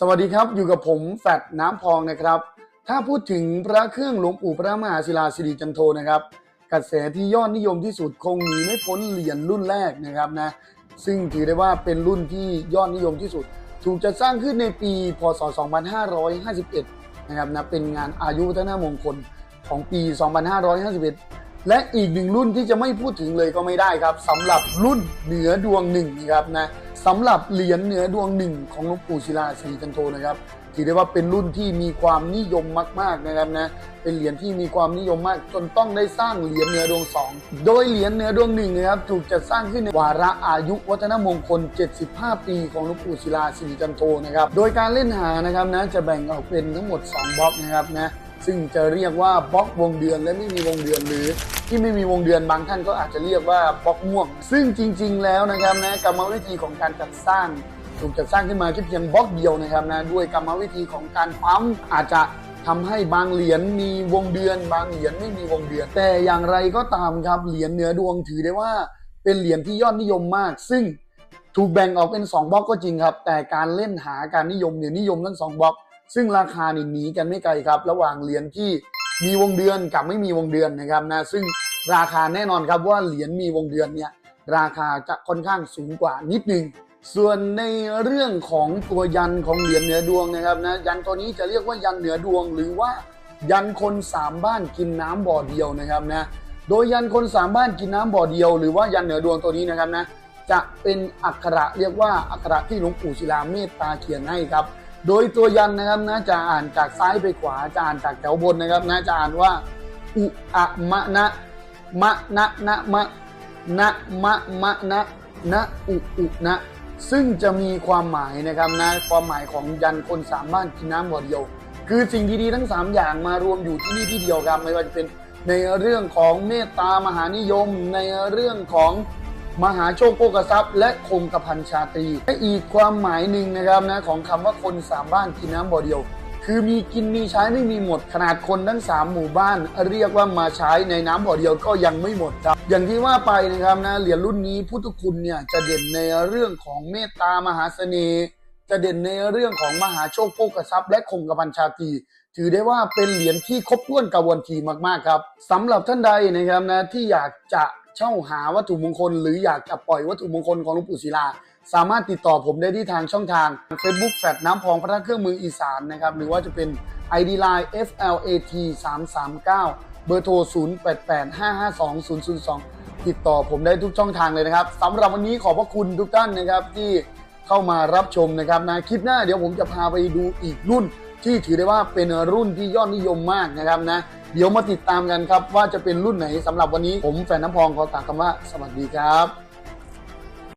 สวัสดีครับอยู่กับผมแฟดน้ำพองนะครับ ถ้าพูดถึงพระเครื่องหลวงปู่พระมหาศิลาสิริจันโทนะครับกระแสที่ยอดนิยมที่สุดคงหนีไม่พ้นเหรียญรุ่นแรกนะครับนะซึ่งถือได้ว่าเป็นรุ่นที่ยอดนิยมที่สุด ถูกจัดสร้างขึ้นในปี พศ 2551 นะครับนะเป็นงานอายุวัฒนมงคลของปี 2551 และอีกหนึ่งรุ่นที่จะไม่พูดถึงเลยก็ไม่ได้ครับสำหรับรุ่นเหนือดวงหนึ่งนะครับนะ สำหรับเหรียญเหนือดวงหนึ่งของหลวงปู่ศิลาศรีจันโทนะครับถือได้ว่าเป็นรุ่นที่มีความนิยมมาก ๆนะครับนะเป็นเหรียญที่มีความนิยมมาก จนต้องได้สร้างเหรียญเหนือดวงสองโดยเหรียญเหนือดวงหนึ่งนะครับถูกจัดสร้างขึ้นในวาระอายุวัฒนมงคล 75 ปีของหลวงปู่ศิลาศรีจันโทนะครับโดยการเล่นหานะครับนะจะแบ่งออกเป็นทั้งหมดสองบล็อกนะครับนะซึ่งจะเรียกว่าบล็อกวงเดือนและไม่มีวงเดือนหรือ ที่ไม่มีวงเดือนบางท่านก็อาจจะเรียกว่าบล็อกม่วง ซึ่งจริง ๆ แล้วนะครับนะกรรมวิธีของการจัดสร้าง ถูกจัดสร้างขึ้นมาแค่เพียงบล็อกเดียวนะครับนะด้วยกรรมวิธีของการปั๊มอาจจะทำให้บางเหรียญมีวงเดือน บางเหรียญไม่มีวงเดือน แต่อย่างไรก็ตามครับเหรียญเหนือดวงถือได้ว่าเป็นเหรียญที่ยอดนิยมมาก ซึ่งถูกแบ่งออกเป็น 2บล็อกก็จริงครับ แต่การเล่นหาการนิยมเนี่ยนิยมทั้งสองบล็อก ซึ่งราคานี่หนีกันไม่ไกลครับ ระหว่างเหรียญที่ มีวงเดือนกับไม่มีวงเดือนนะครับนะซึ่งราคาแน่นอนครับว่าเหรียญมีวงเดือนเนี่ยราคาจะค่อนข้างสูงกว่านิดนึงส่วนในเรื่องของตัวยันของเหรียญเหนือดวงนะครับนะยันตัวนี้จะเรียกว่ายันเหนือดวง หรือว่ายันคนสามบ้านกินน้ำบ่อเดียวนะครับนะโดยยันคนสามบ้านกินน้ำบ่อเดียว หรือว่ายันเหนือดวงตัวนี้นะครับนะจะเป็นอักขระเรียกว่าอักขระที่หลวงปู่ศิลาเมตตาเขียนให้ครับ โดยตัวยันนะครับนะจะอ่านจากซ้ายไปขวาจะอ่านจากแถวบนนะครับนะจะอ่านว่าอุอะมะนะมะนะนะมะนะมะมะนะนะอุอุนะ ซึ่งจะมีความหมายนะครับนะความหมายของยันคนสามบ้านกินน้ำบ่อเดียว คือสิ่งดีๆทั้ง 3 อย่างมารวมอยู่ที่นี่ที่เดียวครับไม่ว่าจะเป็นในเรื่องของเมตตามหานิยมในเรื่องของ มหาโชคโภกทรัพย์ และคงกระพันชาตรีและอีกความหมายหนึ่งนะครับนะของคำว่าคนสามบ้านกินน้ำบ่อเดียว คือมีกินมีใช้ไม่มีหมดขนาดคนทั้งสามหมู่บ้าน เรียกว่ามาใช้ในน้ำบ่อเดียวก็ยังไม่หมดครับ อย่างที่ว่าไปนะครับนะเหรียญรุ่นนี้พุทธคุณเนี่ยจะเด่นในเรื่องของเมตตามหาเสน่ห์จะเด่นในเรื่องของมหาโชคโภกทรัพย์ และคงกระพันชาตรีถือได้ว่าเป็นเหรียญที่ครบถ้วนกระบวนทีมากๆครับสำหรับท่านใดนะครับนะที่อยากจะ เช่าหาวัตถุมงคล หรืออยากจะปล่อยวัตถุมงคลของหลวงปู่ศิลา สามารถติดต่อผมได้ที่ทางช่องทาง Facebook แฟดน้ำพองพระเครื่องมืออีสานนะครับหรือว่าจะเป็น ID Line FLAT 339เบอร์โทร 0885520002 ติดต่อผมได้ทุกช่องทางเลยนะครับสำหรับวันนี้ขอบพระคุณทุกท่านนะครับที่เข้ามารับชมนะครับนะคลิปหน้าเดี๋ยวผมจะพาไปดูอีกรุ่น ที่ถือได้ว่าเป็นรุ่นที่ยอดนิยมมากนะครับนะ เดี๋ยวมาติดตามกันครับว่าจะเป็นรุ่นไหนสำหรับวันนี้ผมแฟนน้ำพองขอกล่าวคำว่าสวัสดีครับ